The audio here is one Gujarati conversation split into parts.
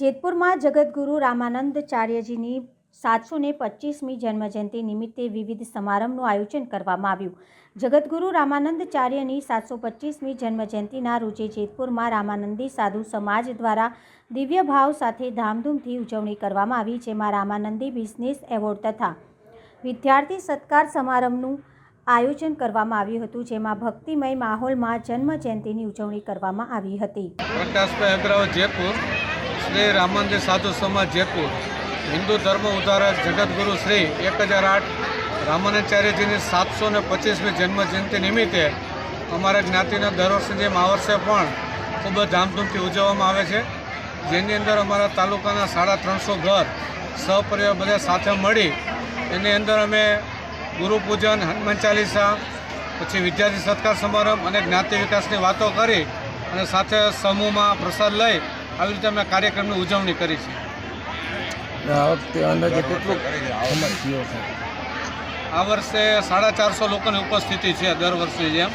જેતપુરમાં જગતગુરુ રામાનંદચાર્યજીની સાતસો ને પચીસમી જન્મજયંતિ નિમિત્તે વિવિધ સમારંભનું આયોજન કરવામાં આવ્યું. જગતગુરુ રામાનંદચાર્યની સાતસો પચીસમી જન્મજયંતિના રોજે જેતપુરમાં રામાનંદી સાધુ સમાજ દ્વારા દિવ્ય ભાવ સાથે ધામધૂમથી ઉજવણી કરવામાં આવી, જેમાં રામાનંદી બિઝનેસ એવોર્ડ તથા વિદ્યાર્થી સત્કાર સમારંભનું આયોજન કરવામાં આવ્યું હતું, જેમાં ભક્તિમય માહોલમાં જન્મજયંતિની ઉજવણી કરવામાં આવી હતી. જયપુર. શ્રી રામાનંદ સાધુ સમાજ જયપુર હિન્દુ ધર્મ ઉદ્ધારક જગતગુરુ શ્રી એક હજાર આઠ રામાનંદાચાર્યજીની સાતસો ને પચીસમી જન્મજયંતિ નિમિત્તે અમારા જ્ઞાતિના દર વર્ષની જેમ આ પણ ખૂબ જ ધામધૂમથી ઉજવવામાં આવે છે. જેની અંદર અમારા તાલુકાના સાડા ત્રણસો ઘર સહપરિવાર બધા સાથે મળી એની અંદર અમે ગુરુપૂજન હનુમાન ચાલીસા, પછી વિદ્યાર્થી સત્કાર સમારંભ અને જ્ઞાતિ વિકાસની વાતો કરી અને સાથે સમૂહમાં પ્રસાદ લઈ આવી રીતે અમે કાર્યક્રમની ઉજવણી કરી છે. આ વખતે અંદાજે કેટલું થયો છે? આ વર્ષે સાડા ચારસો લોકોની ઉપસ્થિતિ છે દર વર્ષની જેમ.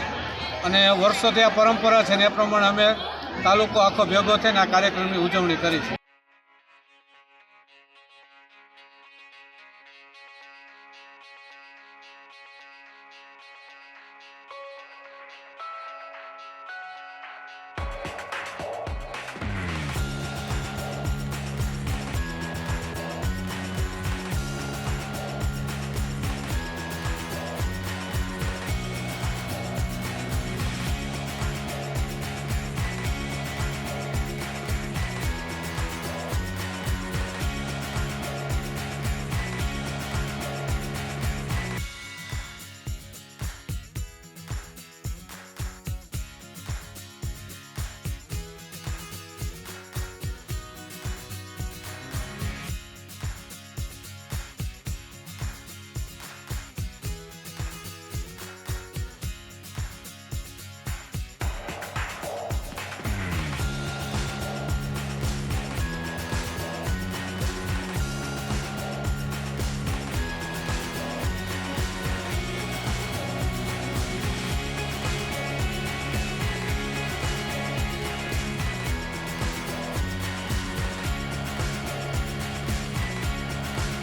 અને વર્ષોથી આ પરંપરા છે ને એ પ્રમાણે અમે તાલુકો આખો ભેગો થઈને આ કાર્યક્રમની ઉજવણી કરી છે.